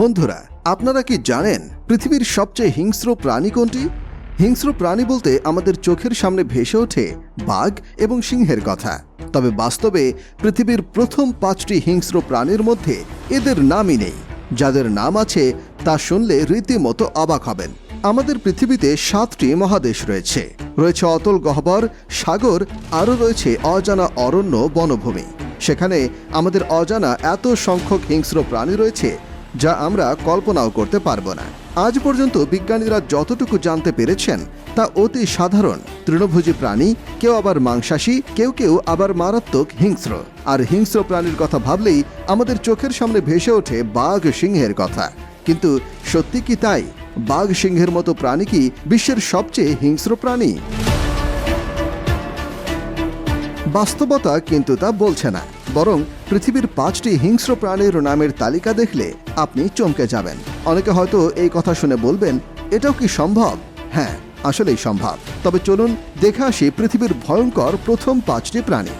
বন্ধুরা, আপনারা কি জানেন পৃথিবীর সবচেয়ে হিংস্র প্রাণী কোনটি? হিংস্র প্রাণী বলতে আমাদের চোখের সামনে ভেসে ওঠে বাঘ এবং সিংহের কথা। তবে বাস্তবে পৃথিবীর প্রথম পাঁচটি হিংস্র প্রাণীর মধ্যে এদের নামই নেই। যাদের নাম আছে, তা শুনলে রীতিমতো অবাক হবেন। আমাদের পৃথিবীতে সাতটি মহাদেশ রয়েছে। রয়েছে অতল গহ্বর, সাগর, আরও রয়েছে অজানা অরণ্য বনভূমি। সেখানে আমাদের অজানা এত সংখ্যক হিংস্র প্রাণী রয়েছে যা আমরা কল্পনাও করতে পারব না। আজ পর্যন্ত বিজ্ঞানীরা যতটুকু জানতে পেরেছেন, তা অতি সাধারণ। তৃণভোজী প্রাণী, কেউ আবার মাংসাশী, কেউ কেউ আবার মারাত্মক হিংস্র। আর হিংস্র প্রাণীর কথা ভাবলেই আমাদের চোখের সামনে ভেসে ওঠে বাঘ সিংহের কথা। কিন্তু সত্যি কি তাই? বাঘ সিংহের মতো প্রাণী কি বিশ্বের সবচেয়ে হিংস্র প্রাণী? বাস্তবতা কিন্তু তা বলছে না, বরং পৃথিবীর পাঁচটি হিংস্র প্রাণীর নামের তালিকা দেখলে আপনি চমকে যাবেন। অনেকে হয়তো এই কথা শুনে বলবেন, এটাও কি সম্ভব? হ্যাঁ আসলেই সম্ভব। তবে চলুন দেখে আসি পৃথিবীর ভয়ঙ্কর প্রথম পাঁচটি প্রাণী।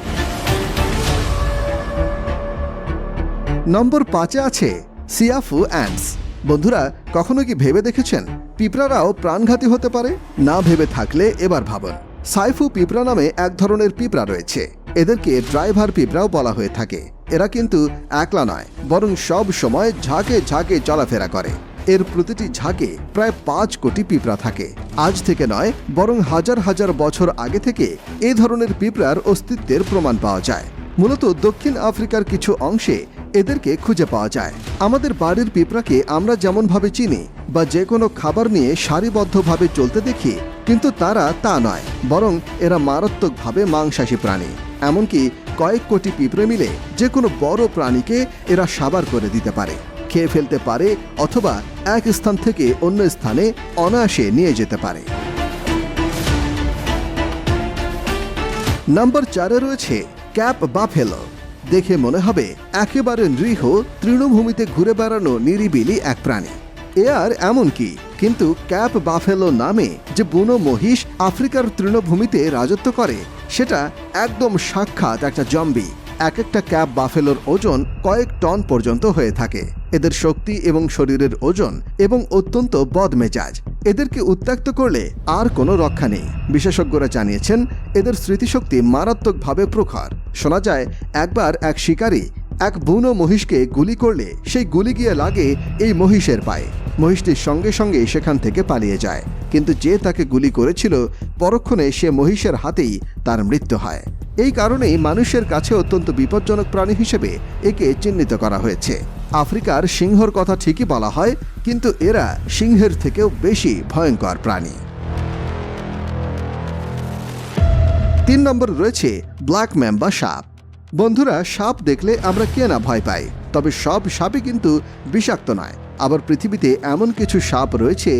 নম্বর পাঁচে আছে সিয়াফু অ্যান্ডস। বন্ধুরা, কখনো কি ভেবে দেখেছেন? পিঁপড়ারাও প্রাণঘাতী হতে পারে? না ভেবে থাকলে এবার ভাবুন। সাইফু পিঁপড়া নামে এক ধরনের পিঁপড়া রয়েছে। এদেরকে ড্রাইভার পিঁপড়াও বলা হয়ে থাকে। এরা কিন্তু একলা নয়, বরং সব সময় ঝাঁকে ঝাঁকে চলাফেরা করে। এর প্রতিটি ঝাঁকে প্রায় পাঁচ কোটি পিঁপড়া থাকে। আজ থেকে নয়, বরং হাজার হাজার বছর আগে থেকে এ ধরনের পিঁপড়ার অস্তিত্বের প্রমাণ পাওয়া যায়। মূলত দক্ষিণ আফ্রিকার কিছু অংশে এদেরকে খুঁজে পাওয়া যায়। আমাদের বাড়ির পিঁপড়াকে আমরা যেমনভাবে চিনি, বা যে কোনো খাবার নিয়ে সারিবদ্ধভাবে চলতে দেখি কিন্তু তারা তা নয়, বরং এরা মারাত্মকভাবে মাংসাশী প্রাণী। এমনকি কয়েক কোটি পিঁপড়ে মিলে যে কোনো বড় প্রাণীকে এরা সাবার করে দিতে পারে, খেয়ে ফেলতে পারে অথবা এক স্থান থেকে অন্য স্থানে অনায়াসে নিয়ে যেতে পারে। নাম্বার চারে রয়েছে ক্যাপ বাফেলো। দেখে মনে হবে একেবারে নৃহ তৃণভূমিতে ঘুরে বেড়ানো নিরিবিলি এক প্রাণী। এ আর এমন কি? কিন্তু ক্যাপ বাফেলো নামে যে বুনো মহিষ আফ্রিকার তৃণভূমিতে রাজত্ব করে, সেটা একদম সাক্ষাৎ একটা জম্বি। এক একটা ক্যাপ বাফেলোর ওজন কয়েক টন পর্যন্ত হয়ে থাকে। এদের শক্তি এবং শরীরের ওজন এবং অত্যন্ত বদমেজাজ। এদেরকে উত্ত্যক্ত করলে আর কোনো রক্ষা নেই। বিশেষজ্ঞরা জানিয়েছেন, এদের স্মৃতিশক্তি মারাত্মকভাবে প্রখর। শোনা যায়, একবার এক শিকারী এক বুনো মহিষকে গুলি করলে সেই গুলি গিয়ে লাগে এই মহিষের পায়ে। মহিষটির সঙ্গে সঙ্গে সেখান থেকে পালিয়ে যায়। কিন্তু যে তাকে গুলি করেছিল, পরক্ষণে সে মহিষের হাতেই তার মৃত্যু হয়। এই কারণেই মানুষের কাছে অত্যন্ত বিপজ্জনক প্রাণী হিসেবে একে চিহ্নিত করা হয়েছে। আফ্রিকার সিংহর কথা ঠিকই বলা হয়, কিন্তু এরা সিংহের থেকেও বেশি ভয়ঙ্কর প্রাণী। তিন নম্বর রয়েছে ব্ল্যাক ম্যাম্বা সাপ। বন্ধুরা, সাপ দেখলে আমরা কে না ভয় পাই, তবে সব সাপই কিন্তু বিষাক্ত নয়। আবার পৃথিবীতে এমন কিছু সাপ রয়েছে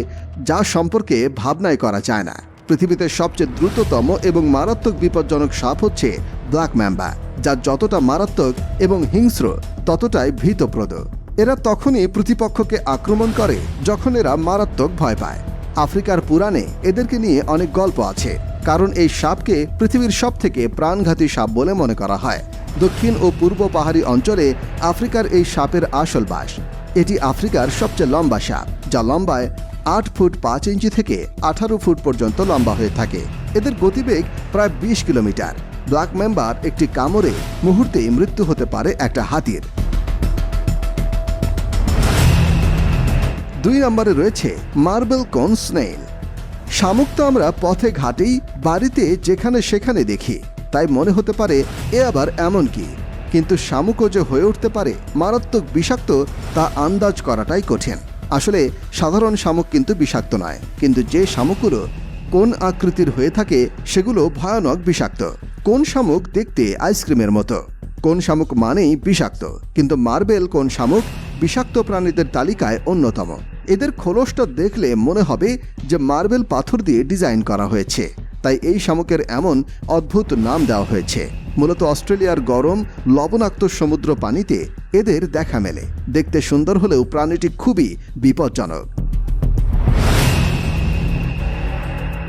যা সম্পর্কে ভাবনাই করা যায় না। পৃথিবীতে সবচেয়ে দ্রুততম এবং মারাত্মক বিপজ্জনক সাপ হচ্ছে ব্ল্যাক ম্যাম্বা, যা যতটা মারাত্মক এবং হিংস্র, ততটাই ভীতপ্রদ। এরা তখনই প্রতিপক্ষকে আক্রমণ করে যখন এরা মারাত্মক ভয় পায়। আফ্রিকার পুরাণে এদেরকে নিয়ে অনেক গল্প আছে, কারণ এই সাপকে পৃথিবীর সব থেকে প্রাণঘাতী সাপ বলে মনে করা হয়। দক্ষিণ ও পূর্ব পাহাড়ি অঞ্চলে আফ্রিকার এই সাপের আসল বাস। এটি আফ্রিকার সবচেয়ে লম্বা সাপ, যা লম্বায় আট ফুট পাঁচ ইঞ্চি থেকে আঠারো ফুট পর্যন্ত লম্বা হয়ে থাকে। এদের গতিবেগ প্রায় বিশ কিলোমিটার। ব্ল্যাক মেম্বার একটি কামড়ে মুহূর্তেই মৃত্যু হতে পারে একটা হাতির। দুই নম্বরে রয়েছে মার্বেল কোন স্নেইল। শামুক তো আমরা পথে ঘাটেই, বাড়িতে, যেখানে সেখানে দেখি। তাই মনে হতে পারে এ আবার এমন কি। কিন্তু শামুকও যে হয়ে উঠতে পারে, মারাত্মক বিষাক্ত তা আন্দাজ করাটাই কঠিন। আসলে সাধারণ শামুক কিন্তু বিষাক্ত নয়, কিন্তু যে শামুকগুলো কোন আকৃতির হয়ে থাকে সেগুলো ভয়ানক বিষাক্ত। কোন শামুক দেখতে আইসক্রিমের মতো? কোন শামুক মানেই বিষাক্ত, কিন্তু মার্বেল কোন শামুক বিষাক্ত প্রাণীদের তালিকায় অন্যতম। এদের খোলসটা দেখলে মনে হবে যে মার্বেল পাথর দিয়ে ডিজাইন করা হয়েছে, তাই এই শামুকের এমন অদ্ভুত নাম দেওয়া হয়েছে। মূলত অস্ট্রেলিয়ার গরম, লবণাক্ত সমুদ্র পানিতে এদের দেখা মেলে। দেখতে সুন্দর হলেও প্রাণীটি খুবই বিপজ্জনক।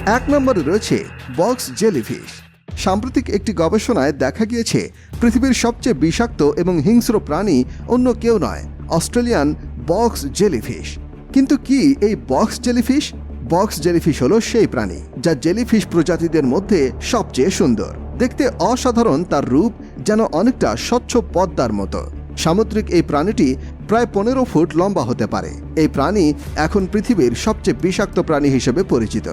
এক নম্বরে রয়েছে বক্স জেলিফিশ। সাম্প্রতিক একটি গবেষণায় দেখা গিয়েছে, পৃথিবীর সবচেয়ে বিষাক্ত এবং হিংস্র প্রাণী অন্য কেউ নয়, অস্ট্রেলিয়ান বক্স জেলিফিশ। কিন্তু কি এই বক্স জেলিফিশ? বক্স জেলিফিশ হলো সেই প্রাণী, যা জেলিফিশ প্রজাতিদের মধ্যে সবচেয়ে সুন্দর। দেখতে অসাধারণ তার রূপ যেন অনেকটা স্বচ্ছ পদ্মার মতো। সামুদ্রিক এই প্রাণীটি প্রায় পনেরো ফুট লম্বা হতে পারে। এই প্রাণী এখন পৃথিবীর সবচেয়ে বিষাক্ত প্রাণী হিসেবে পরিচিত।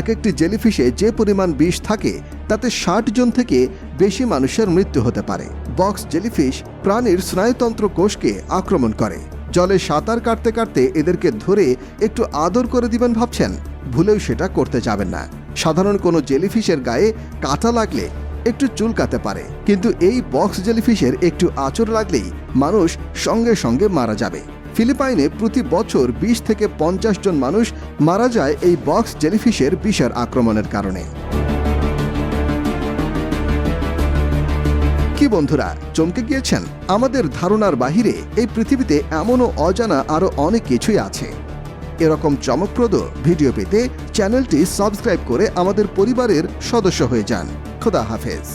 এক একটি জেলিফিশে যে পরিমাণ বিষ থাকে, তাতে ষাট জন থেকে বেশি মানুষের মৃত্যু হতে পারে। বক্স জেলিফিশ প্রাণীর স্নায়ুতন্ত্র কোষকে আক্রমণ করে। জলে সাঁতার কাটতে কাটতে এদেরকে ধরে একটু আদর করে দিবেন ভাবছেন। ভুলেও সেটা করতে যাবেন না। সাধারণ কোনো জেলিফিশের গায়ে কাঁটা লাগলে একটু চুলকাতে পারে। কিন্তু এই বক্স জেলিফিশের একটু আচর লাগলেই মানুষ সঙ্গে সঙ্গে মারা যাবে। ফিলিপাইনে প্রতি বছর বিশ থেকে পঞ্চাশ জন মানুষ মারা যায় এই বক্স জেলিফিশের বিষের আক্রমণের কারণে। কি বন্ধুরা, চমকে গিয়েছেন? আমাদের ধারণার বাহিরে এই পৃথিবীতে এমনও অজানা আরও অনেক কিছুই আছে। এরকম চমকপ্রদ ভিডিও পেতে চ্যানেলটি সাবস্ক্রাইব করে আমাদের পরিবারের সদস্য হয়ে যান। খোদা হাফেজ।